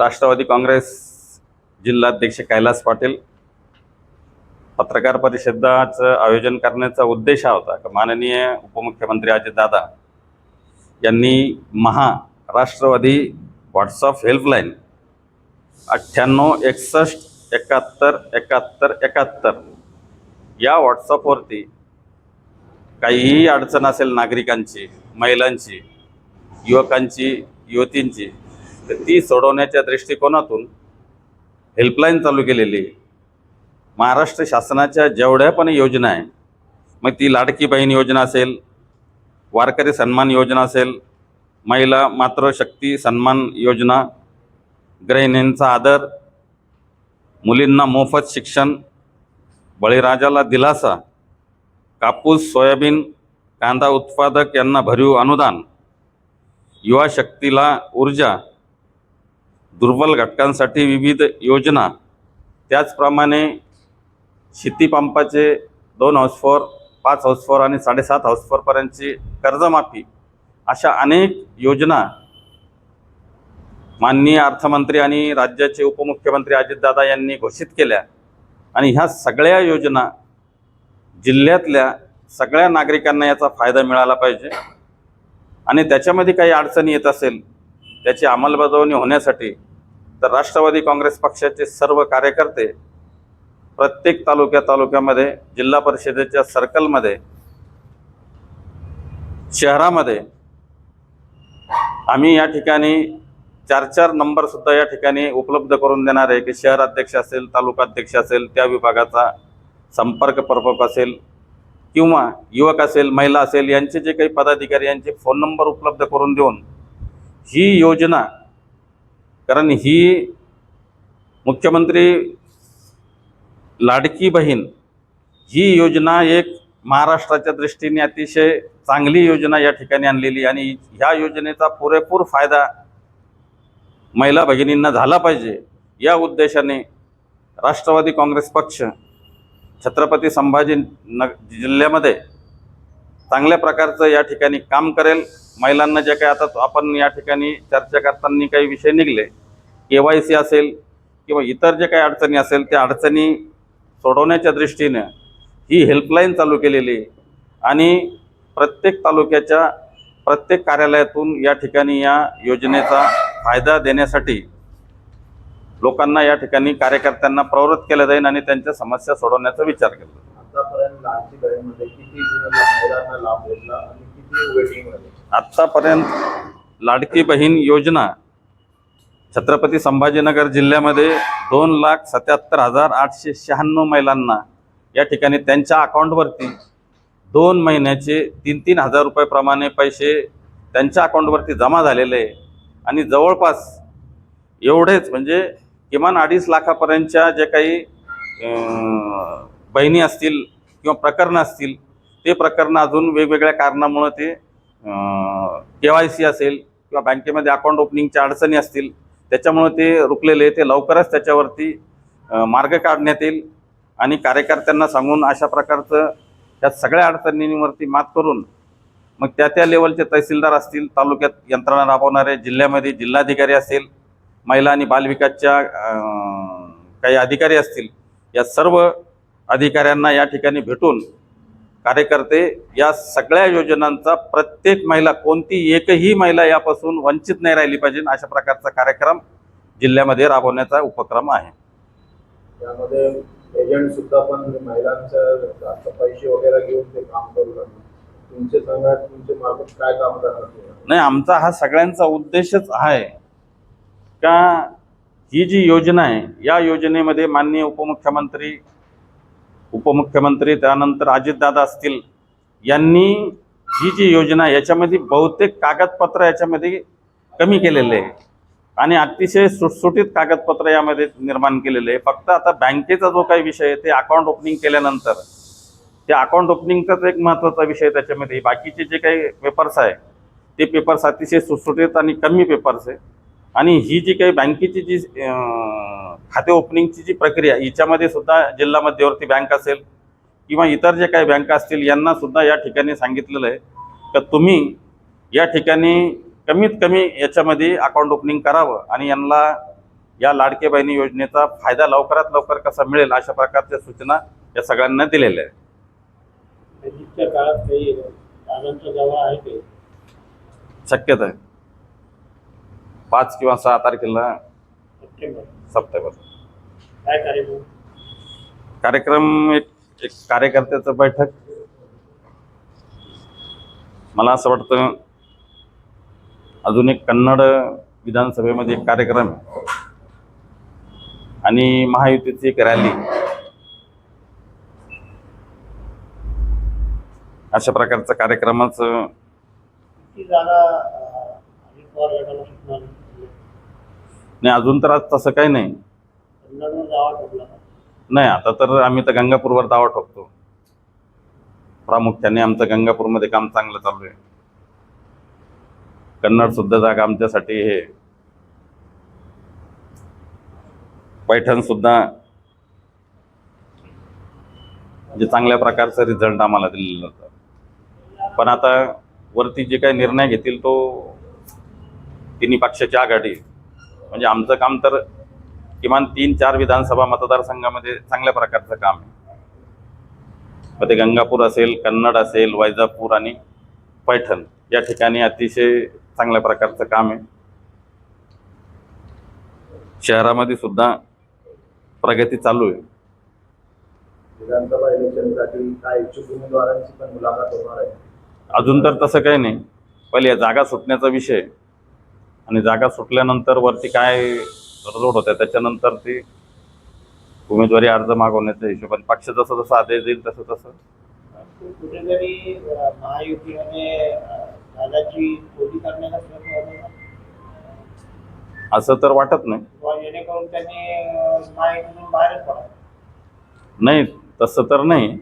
राष्ट्रवादी काँग्रेस जिल्हाध्यक्ष कैलास पाटील पत्रकार परिषदाचं आयोजन करण्याचा उद्देश हा होता. का माननीय उपमुख्यमंत्री अजितदादा यांनी महा राष्ट्रवादी व्हॉट्सअप हेल्पलाईन अठ्ठ्याण्णव एकसष्ट एकाहत्तर एकाहत्तर एकाहत्तर या व्हॉट्सअपवरती काहीही अडचण असेल नागरिकांची महिलांची युवकांची युवतींची तर ती सोडवण्याच्या दृष्टिकोनातून हेल्पलाईन चालू केलेली महाराष्ट्र शासनाच्या जेवढ्या पण योजना आहे मग ती लाडकी बहीण योजना असेल वारकरी सन्मान योजना असेल महिला मातृशक्ती सन्मान योजना गृहिणींचा आदर मुलींना मोफत शिक्षण बळीराजाला दिलासा कापूस सोयाबीन कांदा उत्पादक यांना भरीव अनुदान युवा शक्तीला ऊर्जा दुर्बल घटकांसाठी विविध योजना. त्याचप्रमाणे शेतीपंपाचे दोन हाऊसफोर पाच हाऊसफोर आणि साडेसात हाऊसफोरपर्यंतची कर्जमाफी अशा अनेक योजना माननीय अर्थमंत्री आणि राज्याचे उपमुख्यमंत्री अजितदादा यांनी घोषित केल्या. आणि ह्या सगळ्या योजना जिल्ह्यातल्या सगळ्या नागरिकांना याचा फायदा मिळाला पाहिजे. आणि त्याच्यामध्ये काही अडचणी येत असेल त्याची अंमलबजावणी होण्यासाठी तर राष्ट्रवादी काँग्रेस पक्षाचे सर्व कार्यकर्ते प्रत्येक तालुक्या तालुक्यामध्ये जिल्हा परिषदेच्या सर्कलमध्ये शहरामध्ये आम्ही या ठिकाणी चार चार नंबरसुद्धा या ठिकाणी उपलब्ध करून देणार आहे की शहर अध्यक्ष असेल तालुका अध्यक्ष असेल त्या विभागाचा संपर्क प्रमुख असेल किंवा युवक असेल महिला असेल यांचे जे काही पदाधिकारी यांचे फोन नंबर उपलब्ध करून देऊन ही योजना कारण ही मुख्यमंत्री लाडकी बहीण ही योजना एक महाराष्ट्राच्या दृष्टीने अतिशय चांगली योजना या ठिकाणी आणलेली आणि ह्या योजनेचा पुरेपूर फायदा महिला भगिनींना झाला पाहिजे या उद्देशाने राष्ट्रवादी काँग्रेस पक्ष छत्रपती संभाजी न जिल्ह्यामध्ये चांगल्या प्रकारचं या ठिकाणी काम करेल. महिलांना जे काही आता आपण या ठिकाणी चर्चा करताना काही विषय निघले. के वाय सी असेल किंवा इतर जे काही अडचणी असेल त्या अडचणी सोडवण्याच्या दृष्टीनं ही हेल्पलाईन चालू केलेली आणि प्रत्येक तालुक्याच्या प्रत्येक कार्यालयातून या ठिकाणी या योजनेचा फायदा देण्यासाठी लोकांना या ठिकाणी कार्यकर्त्यांना प्रवृत्त केलं जाईल आणि त्यांच्या समस्या सोडवण्याचा विचार केला आत्तापर्यंत लाडकी बहीण योजना छत्रपती संभाजीनगर जिल्ह्यामध्ये दोन लाख सत्याहत्तर हजार आठशे शहाण्णव महिलांना या ठिकाणी त्यांच्या अकाउंटवरती दोन महिन्याचे तीन तीन हजार रुपयाप्रमाणे पैसे त्यांच्या अकाउंटवरती जमा झालेले आहे. आणि जवळपास एवढेच म्हणजे किमान अडीच लाखापर्यंतच्या जे काही बहिणी असतील किंवा प्रकरणं असतील ते प्रकरणं अजून वेगवेगळ्या कारणामुळं ते के वाय सी असेल किंवा बँकेमध्ये अकाउंट ओपनिंगच्या अडचणी असतील त्याच्यामुळं ते रुकलेले ते लवकरच त्याच्यावरती मार्ग काढण्यात येईल. आणि कार्यकर्त्यांना सांगून अशा प्रकारचं त्या सगळ्या अडचणींवरती मात करून मग त्या त्या लेवलचे तहसीलदार असतील तालुक्यात यंत्रणा राबवणारे जिल्ह्यामध्ये जिल्हाधिकारी असेल महिला आणि बालविकासच्या काही अधिकारी असतील या सर्व अधिकाऱ्यांना या ठिकाणी भेटून कार्यकर्ते या सगळ्या योजनांचा प्रत्येक महिला कोणती एकही महिला यापासून वंचित नाही राहिली पाहिजे अशा प्रकारचा कार्यक्रम जिल्ह्यामध्ये राबवण्याचा उपक्रम आहे त्यामध्ये एजंट सुद्धा पण महिलांचं जास्त पैसे वगैरे घेऊन ते काम करू लागले तुमचे तुमचे मार्फत काय काम करणार? नाही आमचा हा सगळ्यांचा उद्देशच आहे का ही जी योजना आहे या योजनेमध्ये माननीय उपमुख्यमंत्री उपमुख्यमंत्री त्यानंतर अजितदादा असतील यांनी ही जी योजना याच्यामध्ये बहुतेक कागदपत्र याच्यामध्ये कमी केलेले आहे. आणि अतिशय सुटसुटीत कागदपत्र यामध्ये निर्माण केलेले आहे. फक्त आता बँकेचा जो काही विषय आहे ते अकाउंट ओपनिंग केल्यानंतर त्या अकाउंट ओपनिंगचाच एक महत्त्वाचा विषय त्याच्यामध्ये. बाकीचे जे काही पेपर्स आहे ते पेपर्स अतिशय सुटसुटीत आणि कमी पेपर्स आहे. आणि ही जी काही बँकेची जी खाते ओपनिंगची जी प्रक्रिया हिच्यामध्ये सुद्धा जिल्हा मध्यवर्ती बँक असेल किंवा इतर जे काही बँका असतील यांना सुद्धा या ठिकाणी सांगितलेलं आहे का तुम्ही या ठिकाणी कमीत कमी याच्यामध्ये अकाउंट ओपनिंग करावं आणि यांना या लाडके बहिणी योजनेचा फायदा लवकरात लवकर कसा मिळेल अशा प्रकारच्या सूचना या सगळ्यांना दिलेल्या आहेत. शक्यता आहे. पाच किंवा सहा तारखेला सप्टेंबर. सप्टेंबर. काय कार्यक्रम? कार्यक्रम एक एक कार्यकर्त्याचं बैठक. मला असं वाटतं अजून एक कन्नड विधानसभेमध्ये एक कार्यक्रम. आणि महायुतीची एक रॅली. अशा प्रकारचं कार्यक्रमाचं ती जागा अं, अजित पवार गटाला सुटणार नाही अजून तर आज तसं काही नाही. नाही आता तर आम्ही तर गंगापूरवर दावा ठोकतो. प्रामुख्याने आमचं गंगापूरमध्ये काम चांगलं चालू आहे. कन्नड सुद्धा जागा आमच्यासाठी हे. पैठण सुद्धा जे चांगल्या प्रकारचा रिझल्ट आम्हाला दिलेला होता. पण आता वरती जे काही निर्णय घेतील तो तिन्ही पक्षाची आघाडी म्हणजे आमचं काम तर किमान तीन चार विधानसभा मतदारसंघामध्ये चांगल्या प्रकारचं काम आहे. मग ते गंगापूर असेल कन्नड असेल वैजापूर आणि पैठण या ठिकाणी अतिशय चांगल्या प्रकारचं काम आहे. शहरामध्ये सुद्धा प्रगती चालू आहे. विधानसभा इलेक्शनसाठी काय इच्छुक उमेदवारांची पण मुलाखत होणार आहे. अजून तर तसं काही नाही. पहिले जागा सुटण्याचा विषय आणि जागा सुटल्यानंतर वरती काय रोड होत्या? त्याच्यानंतर ती उमेदवारी अर्ज मागवण्याच्या हिशोबाने पक्ष जसं जसं आदेश देईल तसं तसं. कुठेतरी महायुतीमध्ये दादाची करण्याचा प्रयत्न? असं तर वाटत नाही. जेणेकरून त्यांनी नाही तसं तर नाही.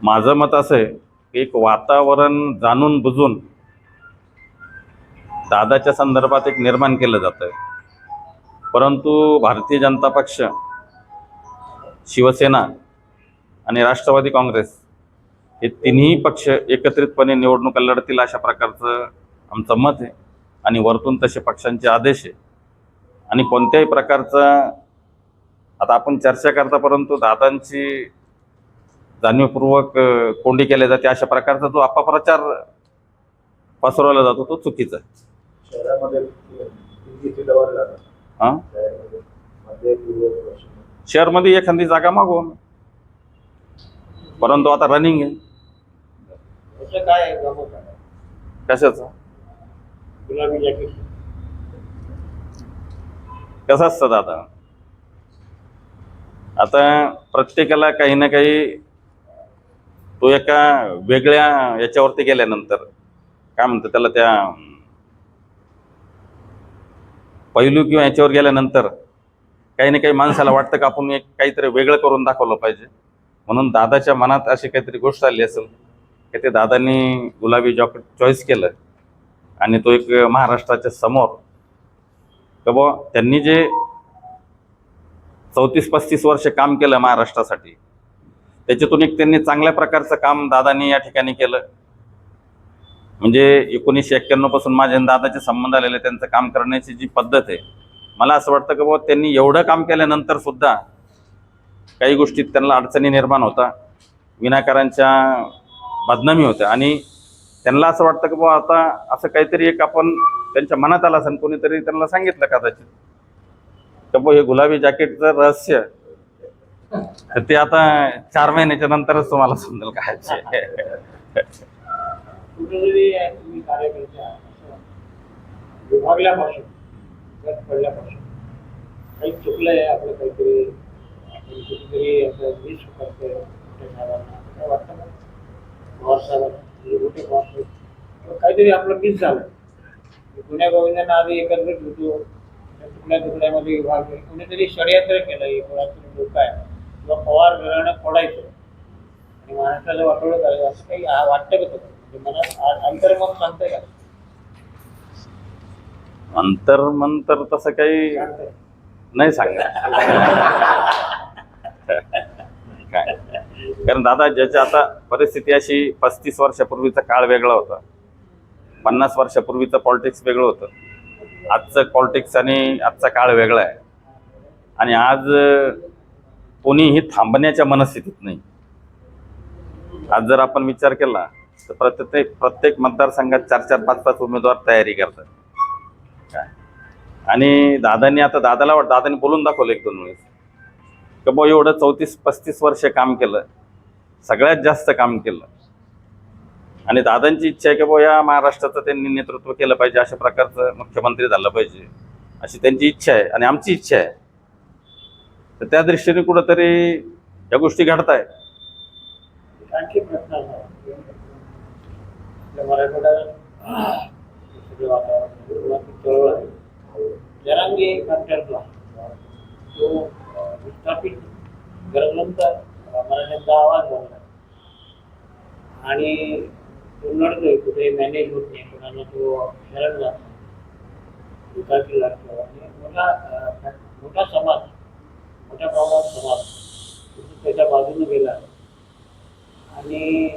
माझं मत असं आहे की एक वातावरण जाणून बुजून दादाच्या संदर्भात एक निर्माण केलं जातं आहे परंतु भारतीय जनता पक्ष शिवसेना आणि राष्ट्रवादी काँग्रेस हे तिन्ही पक्ष एकत्रितपणे निवडणुका लढतील अशा प्रकारचं आमचं मत आहे. आणि वरतून तसे पक्षांचे आदेश आहे. आणि कोणत्याही प्रकारचा आता आपण चर्चा करता परंतु दादांची जाणीवपूर्वक कोंडी केल्या जाते अशा प्रकारचा जो अपप्रचार पसरवला जातो तो चुकीचा आहे. हां? शहरामध्ये. एखादी जागा मागू. परंतु आता रनिंग आहे. कशाचं? कसं असतं दादा? आता प्रत्येकाला काही ना काही तो एका वेगळ्या याच्यावरती गेल्यानंतर काय म्हणतात त्याला त्या पैलू किंवा याच्यावर गेल्यानंतर काही ना काही माणसाला वाटतं का आपण एक काहीतरी वेगळं करून दाखवलं पाहिजे. म्हणून दादाच्या मनात अशी काहीतरी गोष्ट आली असेल की ते दादांनी गुलाबी जॉकेट चॉईस केलं आणि तो एक महाराष्ट्राच्या समोर का बुवा त्यांनी जे चौतीस पस्तीस वर्ष काम केलं महाराष्ट्रासाठी त्याच्यातून एक त्यांनी चांगल्या प्रकारचं काम दादांनी या ठिकाणी केलं. म्हणजे एकोणीसशे एक्क्याण्णवपासून माझ्या दादाचे संबंध आलेले त्यांचं काम करण्याची जी पद्धत आहे मला असं वाटतं की बाबा त्यांनी एवढं काम केल्यानंतर सुद्धा काही गोष्टीत त्यांना अडचणी निर्माण होता विनाकारांच्या बदनामी होत्या. आणि त्यांना असं वाटतं की बाबा आता असं काहीतरी एक आपण त्यांच्या मनात आलं असेल कोणीतरी त्यांना सांगितलं कदाचित. तर बुवा हे गुलाबी जॅकेटचं रहस्य तर ते आता चार महिन्याच्या नंतरच तुम्हाला समजेल काय कुठेतरी तुम्ही कार्यकर्ते आहात, असं विभागल्यापासून गट पडल्यापासून. काही चुकलंय आपलं काहीतरी आपण कुठेतरी असं मिस करतोय मोठ्या साहेबांना. काय वाटतं का? पवार साहेबांना मोठे पवार साहेब. काहीतरी आपलं मिस झालं. गुन्ह्या गोविंदांना आधी एकत्रित होतो. तुकड्या तुकड्यामध्ये विभाग कुणीतरी षडयंत्र केलं. हे कोणातरी लोक आहे किंवा पवार घराणं पडायचं आणि महाराष्ट्राला वाटोळं करायचं. असं काही वाटतं का तुम्हाला? अंतर्मन सांगतंय का अंतर्मन तर तसं काही नाही सांगणार. काय? कारण दादा ज्याच्या आता परिस्थिती अशी पस्तीस वर्षापूर्वीचा काळ वेगळा होता. पन्नास वर्षापूर्वीचं पॉलिटिक्स वेगळं होतं. आजचं पॉलिटिक्स आणि आजचा काळ वेगळा आहे. आणि आज कोणीही थांबण्याच्या मनस्थितीत नाही. आज जर आपण विचार केला तर प्रत्येक प्रत्येक मतदारसंघात चार चार पाच पाच उमेदवार तयारी करतात. काय? आणि दादांनी आता दादाला वाट दादांनी बोलून दाखवलं एक दोन वेळेस. की भाऊ एवढं चौतीस पस्तीस वर्ष काम केलं. सगळ्यात जास्त काम केलं. आणि दादांची इच्छा आहे की भाऊ या महाराष्ट्राचं त्यांनी नेतृत्व केलं पाहिजे अशा प्रकारचं मुख्यमंत्री झालं पाहिजे अशी त्यांची इच्छा आहे आणि आमची इच्छा आहे. तर त्या दृष्टीने कुठंतरी या गोष्टी घडत आहेत आणखी प्रश्न आपल्या मराठवाड्यात वातावरण चळवळ आहे. जरांगी कंटेंटला तो विस्थापित मराठ्यांचा आवाज बनला आणि तो लढतोय कुठे मॅनेज होत नाही कोणाला तो शरण जात विकासी लागतो आणि मोठा मोठा समाज मोठ्या प्रमाणात समाज त्याच्या बाजूने गेला. आणि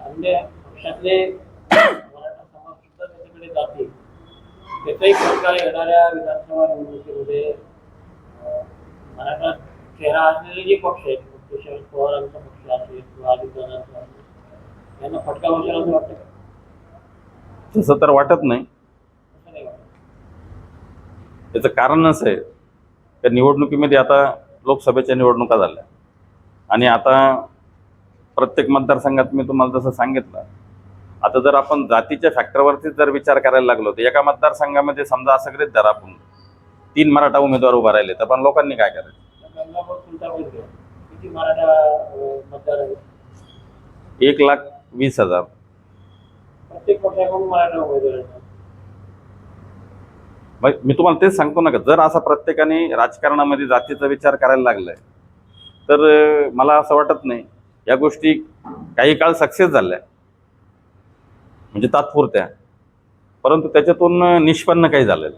अन्य मराठा समाज सुद्धा त्याच्याकडे जाते त्याचाही प्रकार येणाऱ्या विधानसभा निवडणुकीमध्ये मराठा चेहरा असलेले जे पक्ष आहेत शरद पवारांचा पक्ष असेल किंवा अजितदादांचा असेल यांना फटका बसेल असं वाटतं का? तसं तर वाटत नाही. त्याचं कारण असं आहे त्या निवडणुकीमध्ये आता लोकसभेच्या निवडणुका झाल्या. आणि आता प्रत्येक मतदारसंघात मी तुम्हाला जसं सांगितलं आता जर आपण जातीच्या फॅक्टरवरतीच जर विचार करायला लागलो तर एका मतदारसंघामध्ये समजा असं करीत जर आपण तीन मराठा उमेदवार उभा राहिले तर पण लोकांनी काय करायचं? एक लाख वीस हजार. मी तुम्हाला तेच सांगतो ना का जर असा प्रत्येकाने राजकारणामध्ये जातीचा विचार करायला लागलाय तर मला असं वाटत नाही. या गोष्टी काही काळ सक्सेस झाल्या. म्हणजे तात्पुरत्या. परंतु त्याच्यातून निष्पन्न काही झालेलं